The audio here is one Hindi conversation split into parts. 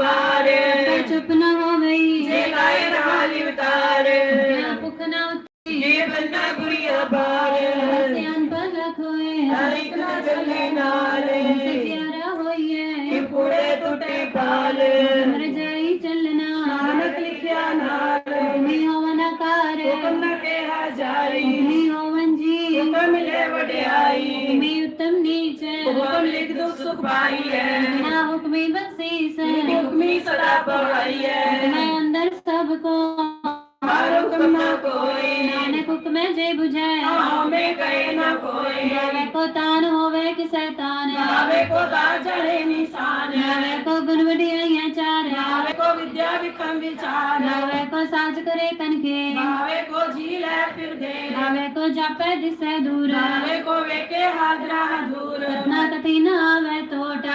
Aquarius. हुक्म लिख दो सुख पाई है ना हुक्मी बख्शीश है हुक्मी सदा पढ़ाई है मैं अंदर सबको हर हुक्म ना कोई नानक हुक्म जे बुझे हमें कहे ना कोई नावे को तान होवे कि शैतान नावे को तान चढ़े निशान नावे को गुण बढ़िया चार। नावे को विद्या विक्रम विचार। साज करे तन के। भावे को झील है फिर दे भावे को जापे दिसे दूर। भावे को वेके हाजरा दूर रत्ना कथी न आवे तोट।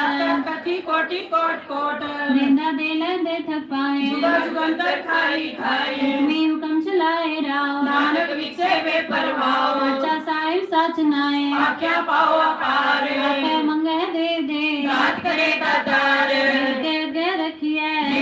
कथी कोटि कोट कोट। निंदा दे ले दे थक पाए। सुगंधर खाई खाए। मी हुकम चलाए राव। नानक विचे वे परवाव अच्छा साहिब सच नाए। आख्या पाओ अपार मंगे दे दे। दात करे दातार।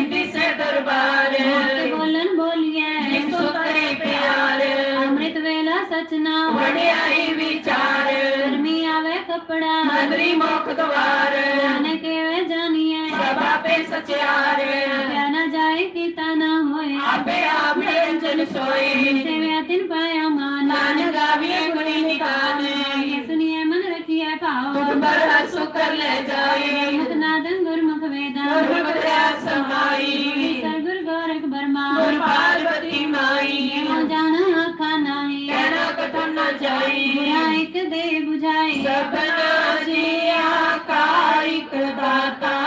ਦੇ ਦਾਤ ਕਰੇ ਦਾਤਾਰ ਅੱਗੇ ਅੱਗੇ ਰਖੀਐ ਜਿੰਦੀ ਸੇ ਦਰਬਾਰ ਤੇ ਬੋਲਨ ਬੋਲੀਐ ਜਿਸ ਕਰੇ ਪਿਆਰ। ਅੰਮ੍ਰਿਤ ਵੇਲਾ ਸਚ ਨਾ ਵਡਿਆਈ ਵਿਚਾਰ। ਗਰਮੀ ਆਵੇ ਕਪੜਾ। ਮੰਦਰੀ ਮੁਖ ਦਵਾਰ ਜਾਣੇ ਕਿਵੇਂ ਜਾਣੀਐ। ਸਭ ਆਪੇ ਸਚਿਆਰ। ਕਿਆ ਨਾ ਜਾਏ ਕੀਤਾ ਨਾ ਹੋਏ। ਆਪੇ ਆਪ ਨਿਰੰਜਨ ਸੋਈ ਸੇਵਿਆ ਤਿਨ ਪਾਇਆ ਮਾਨ। ਨਾਨਕ ਗਾਵੀਏ ਗੁਣੀ ਭਾਵ ਤੁਮ ਪਰ ਹਰ ਸੁਖ ਕਰ ਲੈ ਜਾਈ। ਨਾਦਨ ਗੁਰਮੁਖ ਵੇਦਾ। ਗੁਰਮੁਖ ਦਇਆ ਸਮਾਈ। ਸਰਗੁਰ ਗੋਰਖ ਬਰਮਾ। ਗੁਰ ਪਾਰਵਤੀ ਮਾਈ। ਹੋ ਜਾਣਾ ਆਖਾ ਨਾਹੀ? ਕਹਿਣਾ ਕਥਨ ਨਾ ਜਾਈ। ਬੁਰਾ ਇੱਕ ਦੇ 부ਝਾਈ ਸਭਨਾ ਜੀਆ ਕਾ ਇਕ ਦਾਤਾ।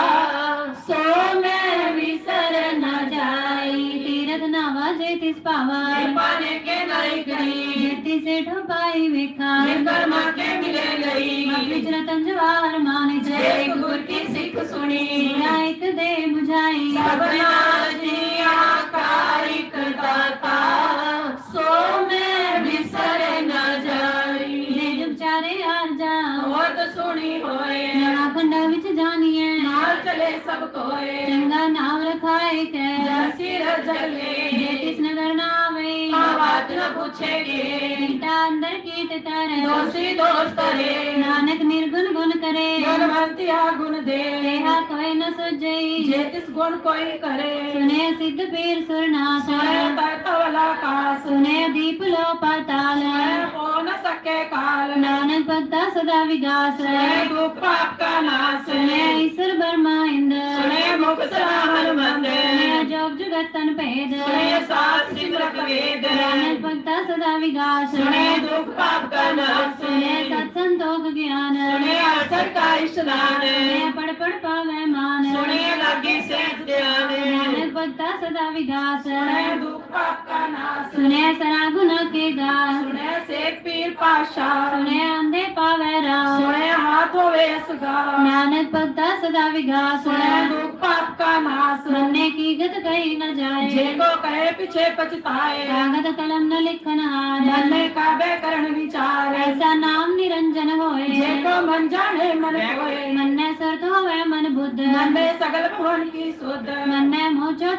ਸੋ ਮੈਂ ਵਿਸਰ ਨਾ ਜਾਈ। ਤੀਰਥ ਨਾਵਾ ਜੇ ਤਿਸ ਪਾਵਾ ਪਾਣੇ ਕੇ ਨਾਈ ਕਰੀ तिसे ढोपाई विखार लेकर माँ के मिले गई मफिजर तंजवार माने जय गुरु की सिख सुनी नायक दे बुझाई सबना जिया कारिक दाता सो मैं बिसर न जाई जे जब चारे हार जा और तो सुनी होए ना खंडा विच जानिए नाल चले सब कोए चंगा नाम रखाए के जसी रजले जे किस नगर ना आवे बात न पूछेगी ਨਾ ਆਵੇ ਬਾਤ ਨ ਪੁੱਛੇਗੇ ਕੀਟਾ ਅੰਦਰ ਕੀਟ ਤਰ ਦੋਸੀ ਦੋਸਤ ਰੇ ਨਾਨਕ ਨਿਰਗੁਣ ਗੁਣ ਕਰੇ ਗੁਣਵੰਤਿਆ ਗੁਣ ਦੇ ਦੇਹਾ ਕੋਈ ਨ ਸੁਜਈ ਜੇ ਤਿਸ ਗੁਣ ਕੋਈ ਕਰੇ ਸੁਨੇ ਸਿੱਧ ਪੀਰ ਸੁਰਨਾਥ ਸੁਣੇ ਤਤ ਵਲਾ ਕਾਸ ਸੁਨੇ ਦੀਪ ਲੋ ਪਾਤਾਲ ਸੁਣੇ ਹੋ ਨ ਸਕੇ ਕਾਲ ਨਾਨਕ ਭਗਤਾ ਸਦਾ ਵਿਗਾਸ ਸੁਣੇ ਦੁਖ ਪਾਪ ਕਾ ਨਾਸ भेद सुने सदा विकास सुने दुख पाप सुने सत्संतोष ज्ञान। पढ़ पढ़ पावे मान। सुने लागे सदा विकास सुने सरा गुना के दास। सुने से पीर पाशा सुने अंधे नानक पता सदा विघास दुख पाप का नाश। मरने की गत कही न जाए। जे को कहे पीछे पछताए। कागद कलम न लिखन हार। मन में काबे करण विचार। ऐसा नाम निरंजन होए। जे को मन जाने मन होए बुद्ध मन में सगल भुवन की शुद्ध मन में मुँह जो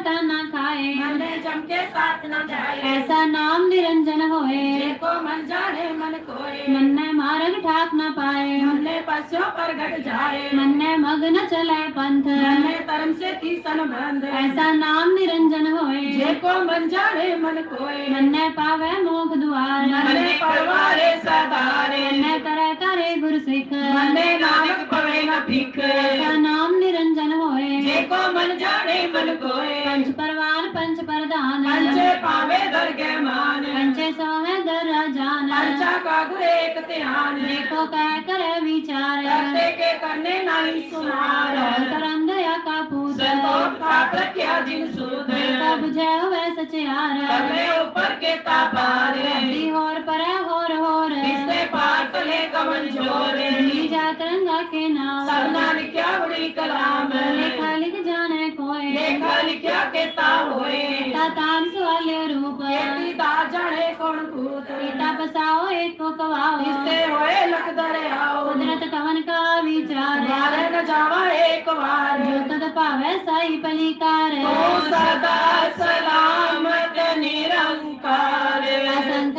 खाए मन में जम के साथ न जाए ऐसा नाम निरंजन होए को मन जाने मन कोए मन में मार्ग ठाक न पाए मन में पशुओं पर घट जाए मन में मग न चले पंथ मन में परम से तीसन बंध ऐसा नाम निरंजन होए जे को मन जाने मन कोए मन में पावे मोख द्वार मन में परवारे सदारे मन में करे करे गुरु सिख मन में नानक ਪਵੇ ਨ ਭਿਖ। ਐਸਾ ਨਾਮ ਨਿਰੰਜਨ ਹੋਏ। ਜੇ ਕੋ ਮਨ ਜਾਣੇ ਮਨ ਕੋਏ। ਪੰਚ ਪਰਵਾਨ ਪੰਚ ਪ੍ਰਧਾਨ। ਪੰਚੇ ਪਾਵੇ ਦਰਗਹਿ ਮਾਨ ਪੰਚੇ ਸੋਹੇ ਦਰ ਰਾਜਾਨ ਪੰਚਾ ਕਾ ਗੁਰ ਏਕ ਧਿਆਨ। ਦੇਖੋ ਕਹਿ ਕਰੇ ਵਿਚਾਰ। ਕਰਤੇ ਕੇ ਕਰਨੇ ਨਹੀਂ ਸੁਮਾਰ। ਕਰਮ ਦਇਆ ਕਾ ਪੂਤ ਸੰਤੋਖ ਥਾਪ ਰੱਖਿਆ ਜਿਨ ਸੂਦ ਕਾ 부ਝੈ ਹੋਵੇ ਸਚਿਆਰ। ਕਰਨੇ ਉੱਪਰ ਕੇ ਤਾਪਾਰ ਦੀ ਹੋਰ ਪਰੇ ਹੋਰ ਹੋਰ। ਇਸੇ ਪਾਰ बोले कमल जोरे। जात रंगा के नाम। सरदार क्या बड़ी कलाम। लेखा लिख जाने कोई लेखा लिख्या के ताम। छटा बसाओ एक को पवाओ इससे होए कुदरत कवन का विचार जावा पावे साई पलिकार ओ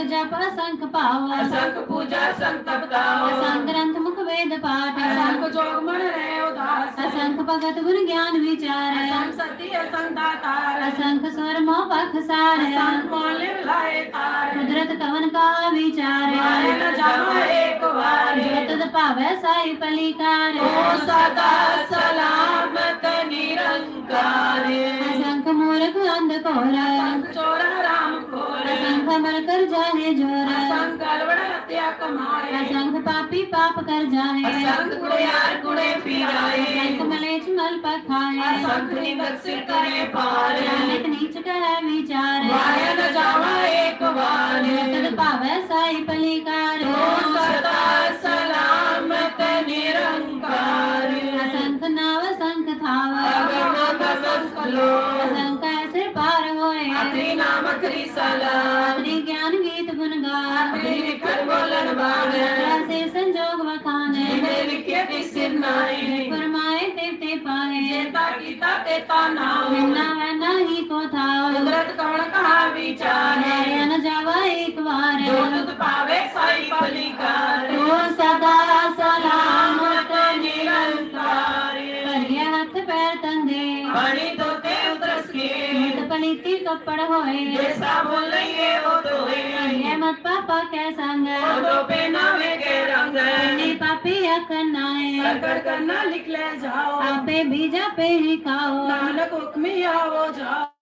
जप संख पाओ। असंख पूजा संतप गाओ ਭਗਤ ਗੁਣ ਗਿਆਨ ਵਿਚਾਰ। ਅਸੰਖ ਸਤੀ ਅਸੰਖ ਦਾਤਾਰ ਅਸੰਖ ਸੁਰ ਮੋਹ ਪਖ ਸਾਰ। ਅਸੰਖ ਮੋਲ ਲਾਏ ਤਾਰ। ਕੁਦਰਤ ਕਵਨ ਕਾ ਵਿਚਾਰ। ਵਾਰੇ ਨ ਜਾਵਾ ਇੱਕ ਵਾਰ। ਜੋ ਤਦ ਭਾਵੈ ਸਾਈ ਪਲੀਕਾਰ ਤੂੰ ਸਦਾ ਸਲਾਮਤ ਨਿਰੰਕਾਰ। ਅਸੰਖ ਮੂਰਖ ਅੰਧ ਘੋਰ। ਅਸੰਖ ਚੋਰ ਰਾਮ ਕੋਰ ਅਸੰਖ ਮਰ ਕਰ ਜਾਹੇ ਜੋਰ ਅਸੰਖ ਗਲਵੜ ਹਤਿਆ ਕਮਾਏ ਅਸੰਖ ਪਾਪੀ ਪਾਪ ਕਰ ਜਾਹੇ ਅਸੰਖ ਕੁੜਿਆਰ ਕੁੜੇ ਫਿਰਾਏ ਅਸੰਖ ਮਲੇਚ ਮਲ ਪਖਾਏ ਅਸੰਖ ਨਿੰਦਕ ਸਿਰ ਕਰੇ ਪਾਰ ਅਨੇਕ ਨੀਚ ਕਹੈ ਵਿਚਾਰ ਵਾਰੇ ਨ ਜਾਵਾ ਇੱਕ ਵਾਰ ਤਦ ਭਾਵੈ ਸਲਾਮ ਆਪਣੀ ਗਿਆਨ ਗੀਤ ਗੁਣ ਗਾ ਅਤਰੀ ਨਿਖਰ ਬੋਲਣ ਬਾਣ। ਐਸੇ ਸੰਜੋਗ ਵਖਾਨੇ। ਜਿਨੇ ਲਿਖੇ ਤੇ ਸਿਰ ਨਾਈ ਫਰਮਾਏ ਤੇ ਤੇ ਪਾਏ। ਜੇਤਾ ਕੀਤਾ ਤੇ ਤਾ ਨਾਮ ਮਿਲਣਾ ਹੈ ਨਹੀਂ ਕੋ ਥਾਵ ਕੁਦਰਤ ਕਵਣ ਕਹਾ ਵਿਚਾਰ। ਮਾਰਿਆ ਨ ਜਾਵਾ ਇੱਕ ਵਾਰ। ਜੋ ਤੁਧ ਪਾਵੇ ਸਾਈ ਪਲਿਕਾਰ ਤੂੰ ਸਦਾ नीति कपड़ होए। जैसा बोलेंगे वो तो होएँगे मत पापा के संग। तो पहनावे के रंग ने पापी या करना है कर करना लिख ले जाओ। आपे बीजा पे ही खाओ। नानक हुक्म वो जाओ।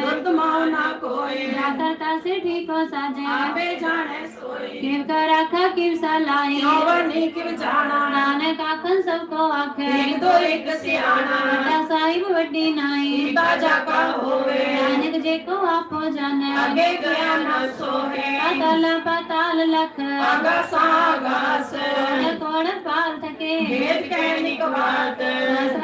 रुद्रमो ना। कोई जाकरता से ठीक हो साजे। आपे जाने सोई। किव का राखा किव सलाई नौवनी किव जाना। नानक आखन सबको आखे। एक दो एक सियाना। पिता साहिब वड्डी नाई। पिता जाका होवे। नानक जे को आपो जाने। आगे गया ना सोहे। पाताल पाताल लख। आगा सागास कोण पाल थके। भेद कहनी को बात।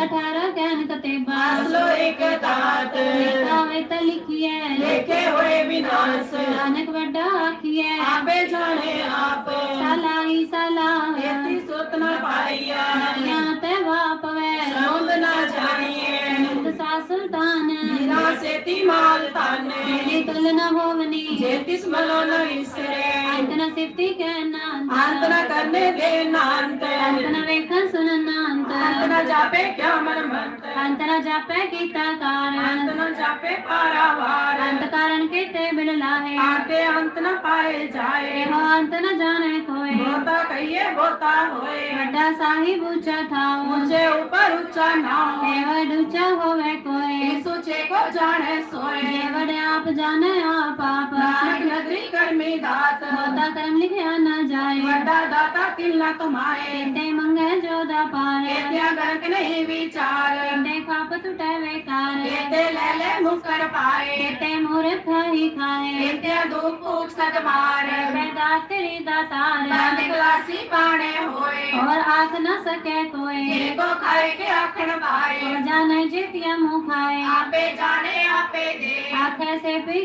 18 ਗਿਆਨ ਕਤੇ ਬਾਸ। ਲੋ ਇਕ ਤਾਤ। ਲਿਖਾਵੇ ਤ ਲਿਖੀਐ। ਲਿਖੇ ਹੋਏ ਵਿਨਾਸ਼। ਨਾਨਕ ਵੱਡਾ ਆਖੀਐ। ਆਪੇ ਜਾਣੇ ਆਪ। ਸਲਾਹੀ ਸਲਾਹ। ਇਤੀ ਸੁਤ ਨਾ ਪਾਈਆ। ਨਾ ਤੇ ਵਾਪਵੇ ਸ਼ਬਦ ਨਾ ਜਾਣੀਏ ਸਾਸੁਰ ਤਾਨ ਨਿਰਾਸੇਤੀ ਮਾਲ ਤਾਨੇ ಕೀರ್ತನ ಹೋವನಿ ಜೇತಿಸ್ಮಲೋನ ವಿಸ್ತರೆ ಆಂತನ ಸಿಫ್ತಿ ಕನ್ನಾಂತ ಆಂತನ ಕನ್ನೆ ದೇನಾಂತ ಆಂತನ ವೇಕ ಸುನನ್ನಾಂತ ಆಂತನ ಜಾಪೆ ಕ್ಯಾ ಮನಮಂತ ಆಂತನ ಜಾಪೆ ಗೀತ ಕಾರ ಆಂತನ ಜಾಪೆ ಪಾರಾವಾರ अंत कारण के ते बिनला है आते अंत न पाए जाए हो अंत न जाने कोए होता कहिए होता होए बड़ा साहिब ऊँचा था मुझे ऊपर ऊँचा ना हो ऊँचा हो वह कोए सोचे को जाने सोए बड़े आप जान नया पाप कर्मी दात। होता कर्म लिखया न जाए। वरदा दाता तिल न कमाए ते मंगे जो दा पारे। ते गर्क नहीं विचार। ते खाप सुटे बेकार। ते ले ले मुकर पाए। ते मूर्ख ही खाए। ते दुख भूख सद मार। मैं दात दातार। निकलासी पाने होए। और आख न सके कोई को खाए के आखन पाए जाने जितिया मुँह खाए। आपे जाने आपे दे। आखे से भी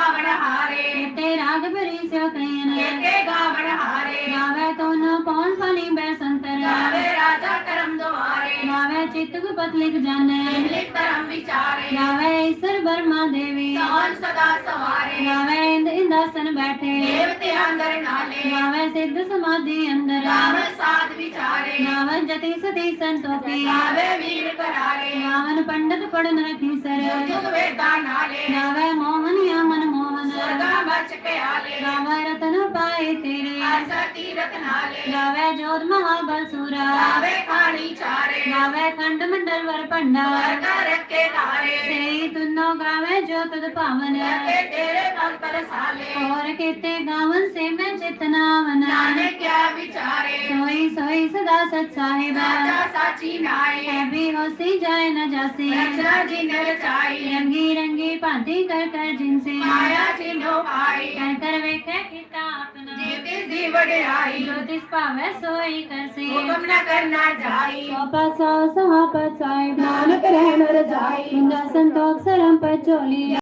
ਬਾਵਣ ਹਾਰੇ। ਤੇ ਰਾਗ ਭਰੀ ਸਿਓ ਕੈਨ ਕੇਤੇ ਗਾਵਣ ਹਾਰੇ। ਗਾਵੇ ਤੋ ਨ ਪੌਣ ਫਨੀ ਬੈ ਸੰਤਰ। ਗਾਵੇ ਰਾਜਾ ਕਰਮ ਦੁਆਰੇ। ਗਾਵੇ ਚਿਤ ਗੁਪਤ ਲਿਖ ਜਾਣੈ। ਲਿਖ ਧਰਮ ਵਿਚਾਰੇ। ਗਾਵੇ ਈਸ਼ਰ ਬਰਮਾ ਦੇਵੀ। ਸਾਨ ਸਦਾ ਸਵਾਰੇ। ਗਾਵੇ ਇੰਦ ਇੰਦਾਸਨ ਬੈਠੇ। ਦੇਵਤੇ ਅੰਦਰ ਨਾਲੇ। ਗਾਵੇ ਸਿੱਧ ਸਮਾਧੀ ਅੰਦਰ। ਗਾਵੇ ਸਾਧ ਵਿਚਾਰੇ। ਗਾਵੇ ਜਤੀ ਸਤੀ ਸੰਤੋਖੀ। ਗਾਵੇ ਵੀਰ ਕਰਾਰੇ ਗਾਵਨ ਪੰਡਤ ਪੜਨ ਰਖੀ ਸਰ। ਜੁਗ ਵੇਦਾਂ ਨਾਲੇ। ਗਾਵੇ ਮੋਹਨ ਸਰਗਾ तेरे गावे जोत महाबल सूरा गावे खानी चारे। गावे खंड मंडल वर पंडा। रखे तारे। से तुनो गावे जो तुद पावन। तेरे भक्त रसाले और केते गावन से मैं जितना मना क्या विचारे सोई सोई सदा सच साहिबा। साची नाई है भी होसी जाए न जासे। रचना जी नर चाई रंगी रंगी पाती कर कर जिनसे। माया जी नो पाई कर कर वे क्या किता अपना। जीते जी की वडियाई ज्योतिष पावे सोई करसे। हुक्म न करना जाई। सोपा सौ सहा पचाई नानक रहन रजाई जाई। संतोख सरम पर चोली